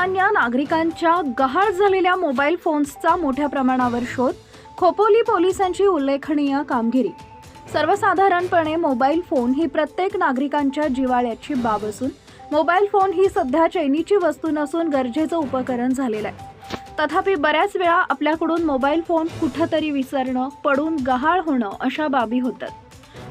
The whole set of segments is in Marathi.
सर्वसामान्य नागरिकांच्या गहाळ झालेल्या मोबाईल फोन्सचा मोठ्या प्रमाणावर शोध खोपोली पोलिसांची उल्लेखनीय कामगिरी. सर्वसाधारणपणे मोबाईल फोन ही प्रत्येक नागरिकांच्या जिवाळ्याची बाब असून मोबाईल फोन ही सध्या चैनीची वस्तू नसून गरजेचं उपकरण झालेलं आहे. तथापि बऱ्याच वेळा आपल्याकडून मोबाईल फोन कुठंतरी विसरणं पडून गहाळ होणं अशा बाबी होतात.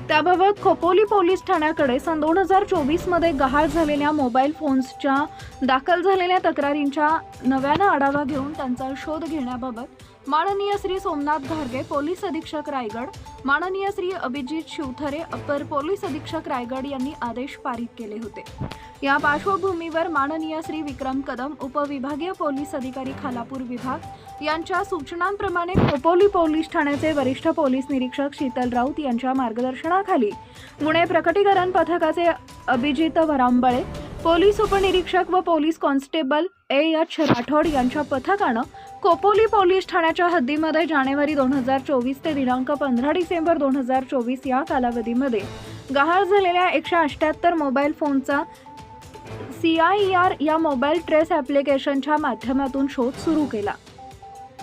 त्याबाबत खोपोली पोलीस ठाण्याकडे सन दोन हजार चोवीसमध्ये गहाळ झालेल्या मोबाईल फोन्सच्या दाखल झालेल्या तक्रारींच्या नव्यानं आढावा घेऊन त्यांचा शोध घेण्याबाबत माननीय श्री सोमनाथ घारगे पोलीस अधीक्षक रायगड माननीय श्री अभिजित शिवथरे अपर पोलीस अधीक्षक रायगड यांनी आदेश पारित केले होते. या पार्श्वभूमीवर माननीय श्री विक्रम कदम उपविभागीय पोलीस अधिकारी खालापूर विभाग यांच्या सूचनांप्रमाणे खोपोली पोलीस ठाण्याचे वरिष्ठ पोलीस निरीक्षक शीतल राऊत यांच्या मार्गदर्शनाखाली गुन्हे प्रकटीकरण पथकाचे अभिजित वरांबळे पोलीस उपनिरीक्षक व police constable A H Rathod यांच्या पथकानं कोपोली पोलीस ठाण्याच्या हद्दीमध्ये जानेवारी दोन हजार चोवीस ते दिनांक पंधरा डिसेंबर दोन हजार चोवीस या कालावधीमध्ये गहाळ झालेल्या एकशे अठ्ठ्याहत्तर मोबाईल फोनचा सी आय आर या मोबाईल ट्रेस ॲप्लिकेशनच्या माध्यमातून शोध सुरू केला.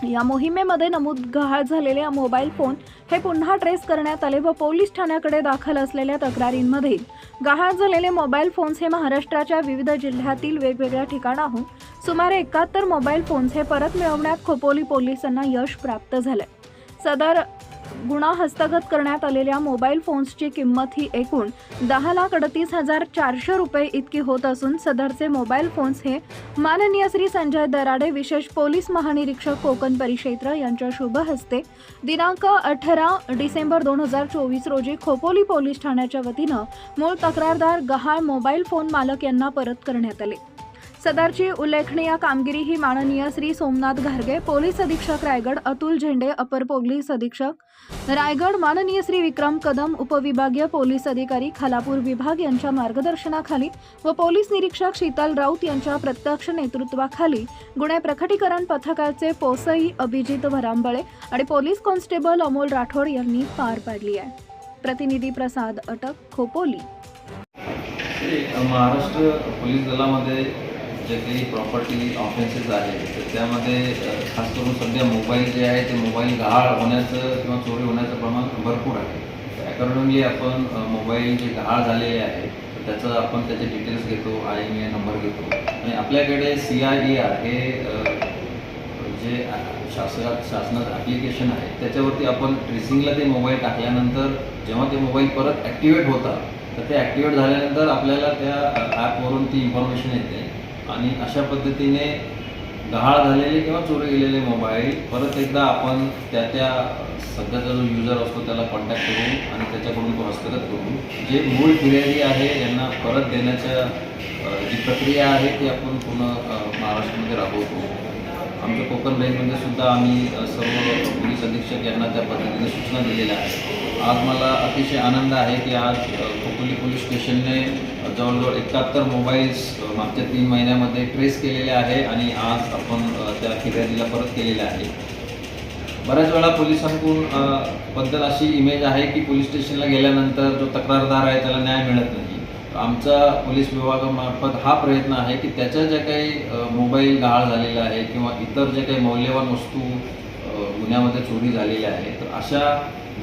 या मोहिमेमध्ये नमूद गहाळ झालेले मोबाईल फोन हे पुन्हा ट्रेस करण्यात आले व पोलीस ठाण्याकडे दाखल असलेल्या तक्रारींमध्ये गहाळ झालेले मोबाईल फोन्स हे महाराष्ट्राच्या विविध जिल्ह्यातील वेगवेगळ्या ठिकाणाहून सुमारे एकाहत्तर मोबाईल फोन्स हे परत मिळवण्यात खोपोली पोलिसांना यश प्राप्त झालंय. सदर गुन्हा हस्तगत करण्यात आलेल्या मोबाईल फोन्सची किंमत ही एकूण दहा लाख अडतीस हजार चारशे रुपये इतकी होत असून सदरचे मोबाईल फोन्स हे माननीय श्री संजय दराडे विशेष पोलीस महानिरीक्षक कोकण परिक्षेत्र यांच्या शुभ हस्ते दिनांक अठरा डिसेंबर दोन हजार चोवीस रोजी खोपोली पोलीस ठाण्याच्या वतीनं मूळ तक्रारदार गहाळ मोबाईल फोन मालक यांना परत करण्यात आले. सदरची उल्लेखनीय कामगिरी ही माननीय श्री सोमनाथ घारगे पोलीस अधीक्षक रायगड अतुल झेंडे अपर पोलीस अधीक्षक. रायगड माननीय श्री विक्रम कदम उपविभागीय पोलीस अधिकारी खालापूर विभाग यांच्या मार्गदर्शनाखाली व पोलीस निरीक्षक शीतल राऊत यांच्या प्रत्यक्ष नेतृत्वाखाली गुन्हे प्रकटीकरण पथकाचे पोसई अभिजित वरांबळे आणि पोलीस कॉन्स्टेबल अमोल राठोड यांनी पार पाडली आहे. प्रतिनिधी प्रसाद अटक खोपोली. महाराष्ट्र पोलीस दलामध्ये जे काही प्रॉपर्टी ऑफेन्सेस आहेत तर त्यामध्ये खास करून सध्या मोबाईल जे आहे ते मोबाईल गहाळ होण्याचं किंवा चोरी होण्याचं प्रमाण भरपूर आहे. अकॉर्डिंगली आपण मोबाईल जे गहाळ झालेले आहे तर त्याचं आपण त्याचे डिटेल्स घेतो आय एम ए नंबर घेतो. आणि आपल्याकडे सी आय ई आर हे जे शासनात शासनाचं ॲप्लिकेशन आहे त्याच्यावरती आपण ट्रेसिंगला ते मोबाईल टाकल्यानंतर जेव्हा ते मोबाईल परत ॲक्टिवेट होतात तर ते ॲक्टिवेट झाल्यानंतर आपल्याला त्या ॲपवरून ती इन्फॉर्मेशन येते. आणि अशा पद्धतीने गहाळ झालेले किंवा चोरी गेलेले मोबाईल परत एकदा आपण त्या त्या सध्याचा जो युजर असतो त्याला कॉन्टॅक्ट करून आणि त्याच्याकडून तो हस्तगत करून जे मूळ फिर्यादी आहे यांना परत देण्याच्या जी प्रक्रिया आहे ती आपण पूर्ण महाराष्ट्रामध्ये राबवतो. आमच्या कोकण रेंजमध्ये सुद्धा आम्ही सर्व पोलीस अधीक्षक यांना त्या पद्धतीने सूचना दिलेल्या आहेत. आज मला अतिशय आनंद आहे की आज खोपोली पोलीस स्टेशनने जवळजवळ एकाहत्तर मोबाईल्स मागच्या तीन महिन्यामध्ये ट्रेस केलेले आहे आणि आज आपण त्या फिर्यादीला परत केलेले आहे. बऱ्याच वेळा पोलिसांकडून बद्दल अशी इमेज आहे की पोलीस स्टेशनला गेल्यानंतर जो तक्रारदार आहे त्याला न्याय मिळत नाही. आमचा पोलीस विभागामार्फत हा प्रयत्न आहे की त्याच्या ज्या काही मोबाईल गहाळ झालेला आहे किंवा इतर जे काही मौल्यवान वस्तू गुन्ह्यामध्ये चोरी झालेल्या आहे तर अशा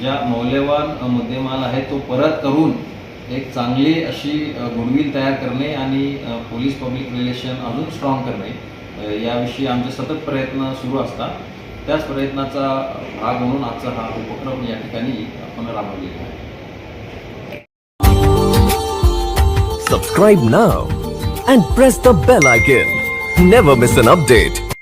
ज्या मौल्यवान मुद्देमाल आहे तो परत करून एक चांगली अशी गुडविल तयार करणे आणि पोलीस पब्लिक रिलेशन अजून स्ट्रॉंग करणे याविषयी आमचे सतत प्रयत्न सुरू असतात त्याच प्रयत्नाचा भाग म्हणून आजचा हा उपक्रम या ठिकाणी आपण राबवलेला आहे Subscribe now and press the bell icon. Never miss an update.